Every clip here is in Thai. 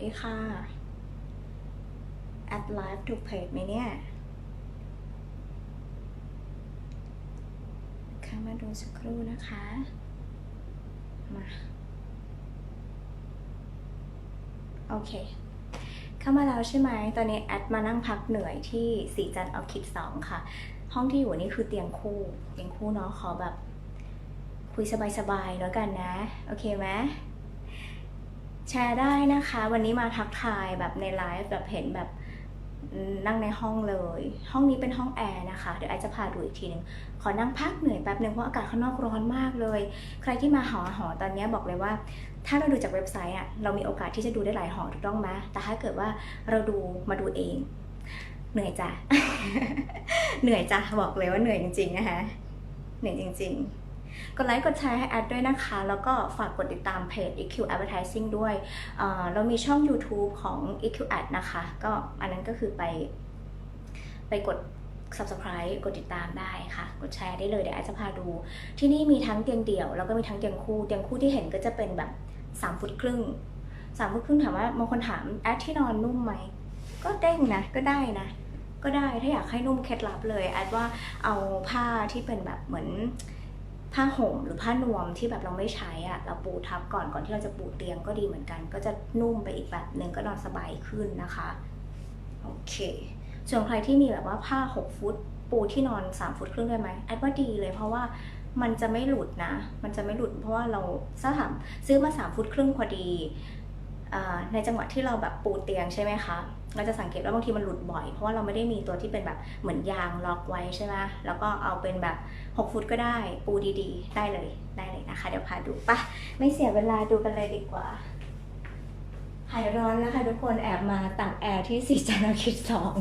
ดีค่ะแอดไลฟ์ถูกเพจไหมเนี่ยเข้ามาดูสักครู่นะคะ มา โอเค เข้ามาแล้วใช่ไหม ตอนนี้แอดมานั่งพักเหนื่อยที่สีจันทร์ออคิดสองค่ะ ห้องที่อยู่นี่คือเตียงคู่ เตียงคู่เนาะขอแบบ คุยสบายๆแล้วกันนะ โอเคไหม แชร์ได้นะคะ วันนี้มาทักทายแบบในไลฟ์แบบเห็นแบบนั่งในห้องเลย ห้องนี้เป็นห้องแอร์นะคะ เดี๋ยวไอจะพาดูอีกทีหนึง ขอนั่งพักเหนื่อยแป๊บหนึ่งเพราะอากาศข้างนอกร้อนมากเลย ใครที่มาหอหอตอนนี้บอกเลยว่า ถ้าเราดูจากเว็บไซต์อะเรามีโอกาสที่จะดูได้หลายหอถูกต้องไหมแต่ถ้าเกิดว่าเราดูมาดูเอง เหนื่อยจ้ะ เหนื่อยจ้ะบอกเลยว่าเหนื่อยจริง ๆ นะคะเหนื่อยจริง ๆ กดไลค์กดแชร์ให้แอดด้วยนะคะ แล้วก็ฝากกดติดตามเพจ EQ Advertising ด้วยเเรามีช่อง YouTube ของ EQ Ad นะคะ ก็อันนั้นก็คือไป ไปกด subscribe กดติดตามได้ค่ะ กดแชร์ได้เลยเดี๋ยวแอดจะพาดู ที่นี่มีทั้งเตียงเดี่ยว แล้วก็มีทั้งเตียงคู่เตียงคู่ที่เห็นก็จะเป็นแบบ3ฟุตครึ่ง3ฟุตครึ่งถามว่าบางคนถามแอดที่นอนนุ่มไหมก็เด้งนะก็ได้นะ ก็ได้ถ้าอยากให้นุ่มเคล็ดลับเลยแอดว่าเอาผ้าที่เป็นแบบเหมือน ผ้าห่มหรือผ้านวมที่แบบเราไม่ใช้อะเราปูทับก่อนก่อนที่เราจะปูเตียงก็ดีเหมือนกัน ก็จะนุ่มไปอีกแบบหนึ่งก็นอนสบายขึ้นนะคะโอเคส่วนใครที่มีแบบว่าผ้า 6 ฟุต ปูที่นอน 3 ฟุตครึ่งได้ไหมแอดว่าดีเลยเพราะว่ามันจะไม่หลุดนะ มันจะไม่หลุดเพราะว่าเราถ้าถามซื้อมา 3 ฟุตครึ่งพอดีในจังหวะที่เราแบบปูเตียงใช่ไหมคะ เราจะสังเกตว่าบางทีมันหลุดบ่อย เพราะว่าเราไม่ได้มีตัวที่เป็นแบบเหมือนยางล็อกไว้ใช่ไหมแล้วก็เอาเป็นแบบ 6 ฟุตก็ได้ปูดีๆ ได้เลยได้เลยนะคะ เดี๋ยวพาดูปะไม่เสียเวลาดูกันเลยดีกว่าหายร้อนแล้วค่ะทุกคนแอบมาต่างแอร์ที่สีจันทร์คิดสอง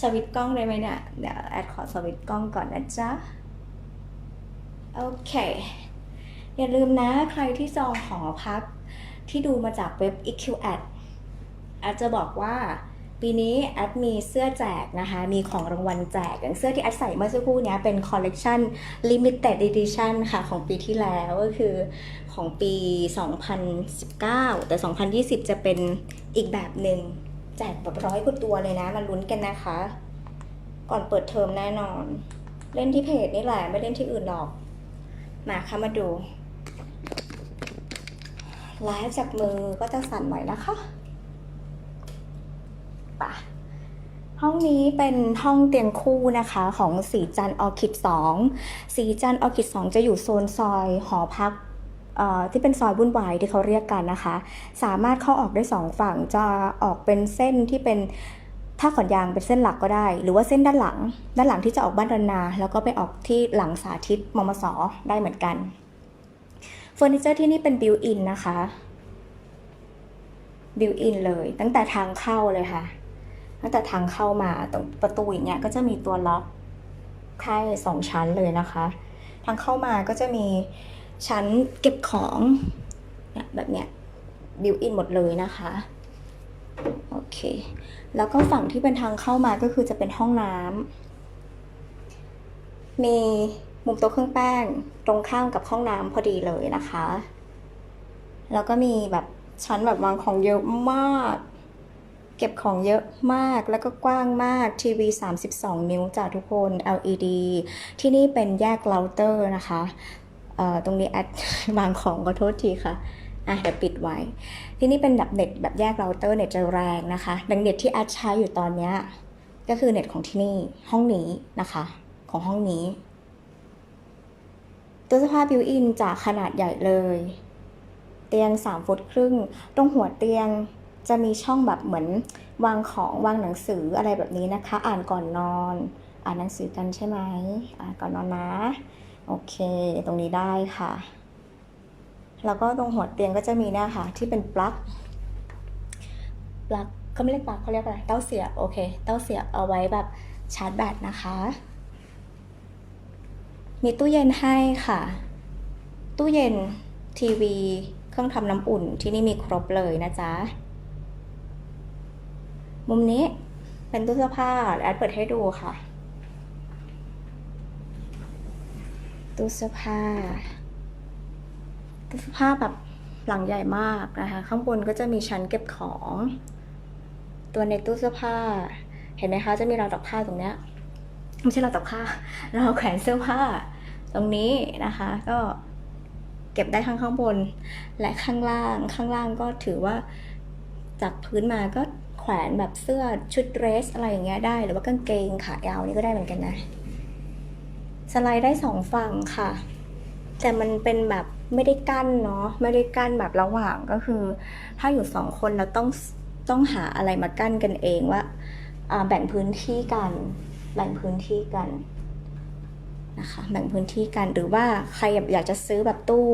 สวิตช์กล้องได้ไหมเนี่ยเดี๋ยวแอดขอสวิตช์กล้องก่อนนะจ๊ะโอเค อย่าลืมนะใครที่จองหอพักที่ดูมาจากเว็บ EQ Ad แอดจะบอกว่าปีนี้แอดมีเสื้อแจกนะคะ มีของรางวัลแจก อย่างเสื้อที่แอดใส่เมื่อสักครู่นี้เป็นคอลเลกชัน Limited Edition ค่ะ ของปีที่แล้วก็คือของปี 2019 แต่ 2020 จะเป็นอีกแบบหนึ่งแจกแบบร้อยกว่าตัวเลยนะ มาลุ้นกันนะคะ ก่อนเปิดเทอมแน่นอน เล่นที่เพจนี่แหละ ไม่เล่นที่อื่นหรอก มาค่ะมาดูไลฟ์จากมือก็จะสั่นหน่อยนะคะ ปะห้องนี้เป็นห้องเตียงคู่นะคะของสีจันออคิด2สีจันออคิด2จะอยู่โซนซอยหอพักที่เป็นซอยวุ่นวายที่เขาเรียกกันนะคะ สามารถเข้าออกได้สองฝั่งจะออกเป็นเส้นที่เป็นถ้าขอนยางเป็นเส้นหลักก็ได้ หรือว่าเส้นด้านหลัง ด้านหลังที่จะออกบ้านรนนาแล้วก็ไปออกที่หลังสาธิตมมสได้เหมือนกันเฟอร์นิเจอร์ที่นี่เป็นบิวอินนะคะบิวอินเลย ตั้งแต่ทางเข้าเลยค่ะ ตั้งแต่ทางเข้ามาตรงประตูอย่างเงี้ยก็จะมีตัวล็อกแค่สองชั้นเลยนะคะ ทางเข้ามาก็จะมีชั้นเก็บของเนี่ยแบบเนี้ยบิวอินหมดเลยนะคะโอเคแล้วก็ฝั่งที่เป็นทางเข้ามาก็คือจะเป็นห้องน้ำมีมุมโต๊ะเครื่องแป้งตรงข้ามกับห้องน้ำพอดีเลยนะคะ แล้วก็มีแบบชั้นแบบวางของเยอะมาก เก็บของเยอะมากแล้วก็กว้างมากทีวี 32 นิ้วจากทุกคน LED ที่นี่เป็นแยกเราเตอร์นะคะเอ่อตรงนี้แอดวางของขอโทษทีค่ะอะเดี๋ยวปิดไว้ ที่นี่เป็นแบบเน็ตแบบแยกเราเตอร์เน็ตจะแรงนะคะ ดังเน็ตที่แอดใช้อยู่ตอนเนี้ยก็คือเน็ตของที่นี่ห้องนี้นะคะ ของห้องนี้ตู้เสื้อผ้าบิวอินจากขนาดใหญ่เลย เตียง 3 ฟุตครึ่ง ตรงหัวเตียง จะมีช่องแบบเหมือนวางของวางหนังสืออะไรแบบนี้นะคะ อ่านก่อนนอน อ่านหนังสือกันใช่ไหมอ่านก่อนนอนนะ โอเค ตรงนี้ได้ค่ะ แล้วก็ตรงหัวเตียงก็จะมีเนะค่ะ ที่เป็นปลั๊กปลั๊กเขาไม่เรียกปลั๊กเขาเรียกอะไรเต้าเสียบโอเค เต้าเสียบเอาไว้แบบชาร์จแบตนะคะ มีตู้เย็นให้ค่ะ ตู้เย็นทีวี เครื่องทำน้ำอุ่นที่นี่มีครบเลยนะจ๊ะ มุมนี้เป็นตู้เสื้อผ้าแอดเปิดให้ดูค่ะ ตู้เสื้อผ้า ตู้เสื้อผ้าแบบหลังใหญ่มากนะคะ ข้างบนก็จะมีชั้นเก็บของ ตัวในตู้เสื้อผ้า เห็นไหมคะจะมีราวตักผ้าตรงเนี้ยไม่ใช่ราวตักผ้า ราวแขวนเสื้อผ้า ตรงนี้นะคะ ก็เก็บได้ทั้งข้างบน และข้างล่าง ข้างล่างก็ถือว่าจากพื้นมาก็ แขวนแบบเสื้อชุดเดรสอะไรอย่างเงี้ยได้ หรือว่ากางเกงขายาวนี่ก็ได้เหมือนกันนะ สไลด์ได้สองฝั่งค่ะ แต่มันเป็นแบบไม่ได้กั้นเนาะไม่ได้กั้นแบบระหว่างก็คือ ถ้าอยู่สองคนเราต้องต้องหาอะไรมากั้นกันเองว่าอ่าแบ่งพื้นที่กันแบ่งพื้นที่กันนะคะแบ่งพื้นที่กันหรือว่าใครอยากจะซื้อแบบตู้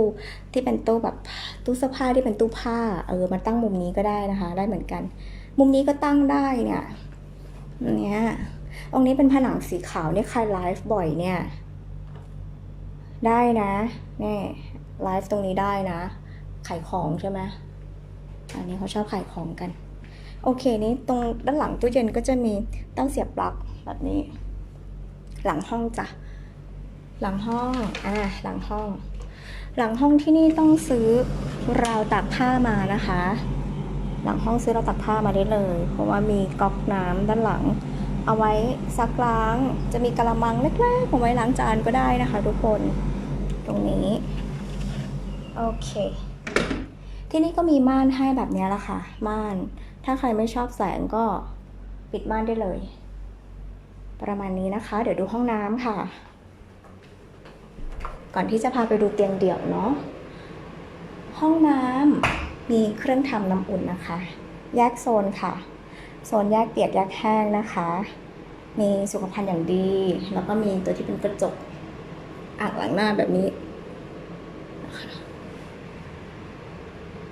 ที่เป็นตู้แบบตู้เสื้อผ้าที่เป็นตู้ผ้าเออมาตั้งมุมนี้ก็ได้นะคะ ได้เหมือนกัน มุมนี้ก็ตั้งได้เนี่ยเนี่ยตรงนี้เป็นผนังสีขาวเนี่ยใครไลฟ์บ่อยเนี่ย ได้นะนี่ไลฟ์ตรงนี้ได้นะ ขายของใช่ไหมอันนี้เขาชอบขายของกัน โอเคนี้ตรงด้านหลังตู้เย็นก็จะมีเต้าเสียบปลั๊กแบบนี้ หลังห้องจ้ะหลังห้องอ่าหลังห้อง หลังห้องที่นี่ต้องซื้อราวตากผ้ามานะคะ หลังห้องซื้อเราตากผ้ามาได้เลย เพราะว่ามีก๊อกน้ำด้านหลัง เอาไว้ซักล้าง จะมีกระมังเล็กๆเอาไว้ล้างจานก็ได้นะคะ ทุกคนตรงนี้โอเค ที่นี่ก็มีม่านให้แบบนี้แหละค่ะ ม่าน ถ้าใครไม่ชอบแสงก็ปิดม่านได้เลย ประมาณนี้นะคะ เดี๋ยวดูห้องน้ำค่ะ ก่อนที่จะพาไปดูเตียงเดี่ยวเนาะห้องน้ำ มีเครื่องทำน้ำอุ่นนะคะ แยกโซนค่ะ โซนแยกเปียกแยกแห้งนะคะ มีสุขภัณฑ์อย่างดี แล้วก็มีตัวที่เป็นกระจกอ่างล้างหน้าแบบนี้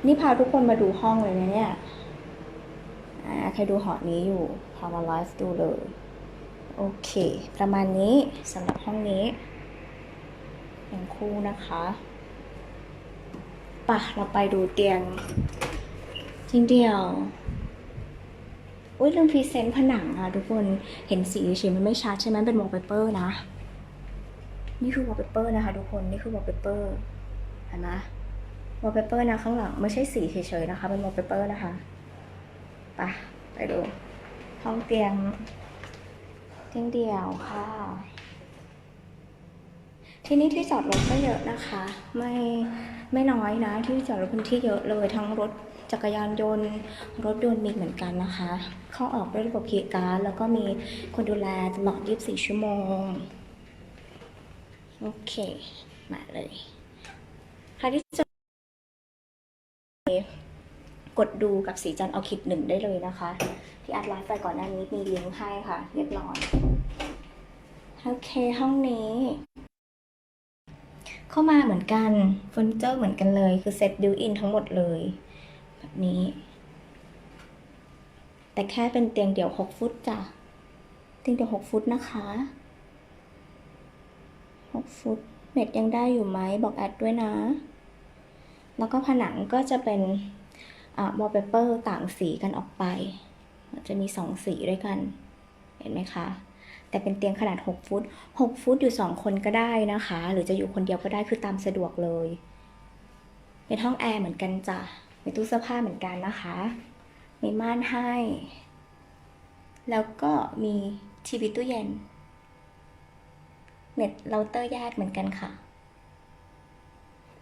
นี่พาทุกคนมาดูห้องเลยนะเนี่ยใครดูหอนี้อยู่พามาไลฟ์ดูเลย โอเค ประมาณนี้สำหรับห้องนี้เป็นคู่นะคะ ป่ะเราไปดูเตียงจริงเดียวอุ้ยลืมพรีเซนต์ผนังอะทุกคนเห็นสีเฉยมันไม่ชัดใช่ไหมเป็นวอลเปเปอร์นะ นี่คือวอลเปเปอร์นะคะ ทุกคนนี่คือวอลเปเปอร์เห็นไหมวอลเปเปอร์นะข้างหลังไม่ใช่สีเฉยๆนะคะ เป็นวอลเปเปอร์นะคะไปไปดู ห้องเตียงเตียงเดี่ยวค่ะที่นี่ที่จอดรถก็เยอะนะคะ ไม่ ไม่น้อยนะ ที่จอดรถพื้นที่เยอะเลยทั้งรถจักรยานยนต์ รถยนต์มีเหมือนกันนะคะ เข้าออกด้วยระบบคีย์การแล้วก็มีคนดูแลตลอด 24 ชั่วโมง โอเค มาเลยใครที่จะกดดูกับสีจันเอาคิดหนึ่งได้เลยนะคะ ที่อัดไลฟ์ไปก่อนหน้านี้มีลิงก์ให้ค่ะเรียบร้อย โอเค ห้องนี้ เข้ามาเหมือนกันเฟอร์นิเจอร์เหมือนกันเลย คือเซ็ตบิวอินทั้งหมดเลย แบบนี้ แต่แค่เป็นเตียงเดี่ยว 6 ฟุตจ้ะ เตียงเดี่ยว 6 ฟุตนะคะ 6 ฟุตเน็ตยังได้อยู่ไหมบอกแอดด้วยนะ แล้วก็ผนังก็จะเป็นอ่าวอลเปเปอร์ต่างสีกันออกไป จะมี2สีด้วยกัน เห็นไหมคะ แต่เป็นเตียงขนาด 6 ฟุต 6 ฟุตอยู่ 2 คนก็ได้นะคะ หรือจะอยู่คนเดียวก็ได้คือตามสะดวกเลย เป็นห้องแอร์เหมือนกันจ้ะมีตู้เสื้อผ้าเหมือนกันนะคะ มีม่านให้ แล้วก็มีทีวีตู้เย็น เน็ตเราเตอร์แยกเหมือนกันค่ะ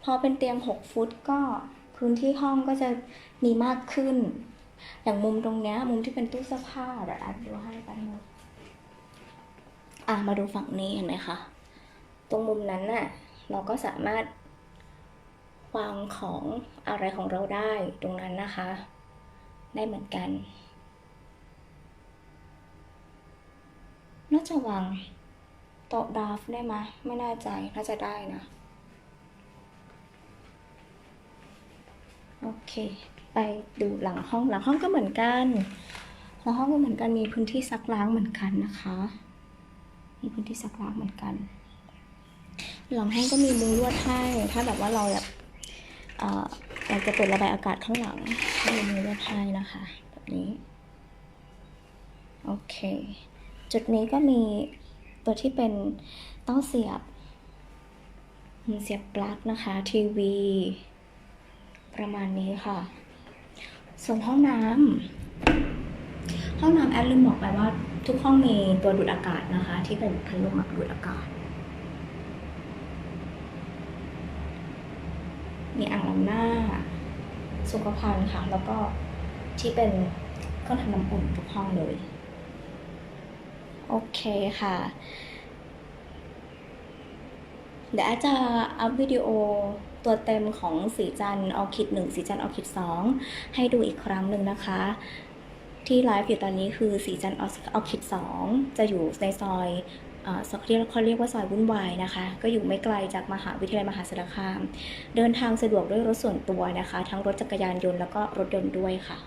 พอเป็นเตียง 6 ฟุตก็พื้นที่ห้องก็จะมีมากขึ้น อย่างมุมตรงเนี้ยมุมที่เป็นตู้เสื้อผ้าเดี๋ยวอัดดูให้แป๊บนึง อะมาดูฝั่งนี้เห็นไหมคะ ตรงมุมนั้นน่ะเราก็สามารถวางของอะไรของเราได้ตรงนั้นนะคะ ได้เหมือนกัน น่าจะวางโต๊ะดาฟได้ไหมไม่แน่ใจ น่าจะได้นะ โอเค ไปดูหลังห้องหลังห้องก็เหมือนกัน หลังห้องก็เหมือนกันมีพื้นที่ซักล้างเหมือนกันนะคะ มีพื้นที่ซักล้างเหมือนกัน หลังห้องก็มีมุ้งลวดให้ ถ้าแบบว่าเราแบบเอ่ออยากจะเปิดระบายอากาศข้างหลังก็มีมุ้งลวดให้นะคะ แบบนี้ โอเค จุดนี้ก็มีตัวที่เป็นเต้าเสียบเสียบปลั๊กนะคะ ทีวี ประมาณนี้ค่ะ ส่วนห้องน้ำ ห้องน้ำแอดลืมบอกไปว่า ทุกห้องมีตัวดูดอากาศนะคะ ที่เป็นพัดลมแบบดูดอากาศ มีอ่างล้างหน้า สุขภัณฑ์ค่ะ แล้วก็ที่เป็นเครื่องทำน้ำอุ่นทุกห้องเลย โอเคค่ะ เดี๋ยวอาจจะอัพวิดีโอตัวเต็มของสีจันทร์ออคิดหนึ่งสีจันทร์ออคิดสองให้ดูอีกครั้งหนึ่งนะคะ ที่ไลฟ์อยู่ตอนนี้คือสีจันทร์ออคิดสองจะอยู่ในซอยเอ่อเขาเรียกเขาเรียกว่าซอยวุ่นวายนะคะ ก็อยู่ไม่ไกลจากมหาวิทยาลัยมหาสารคาม เดินทางสะดวกด้วยรถส่วนตัวนะคะ ทั้งรถจักรยานยนต์แล้วก็รถยนต์ด้วยค่ะ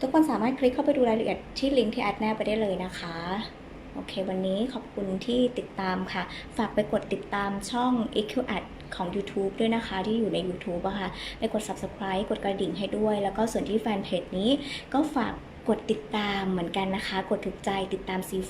ทุกคนสามารถคลิกเข้าไปดูรายละเอียดที่ลิงก์ที่แอดแนบไปได้เลยนะคะ โอเค วันนี้ขอบคุณที่ติดตามค่ะ ฝากไปกดติดตามช่อง EQ Ad ของ YouTube ด้วยนะคะที่อยู่ใน YouTube อะค่ะไปกด Subscribe กดกระดิ่งให้ด้วย แล้วก็ส่วนที่แฟนเพจนี้ก็ฝากกดติดตามเหมือนกันนะคะ กดถูกใจติดตามซี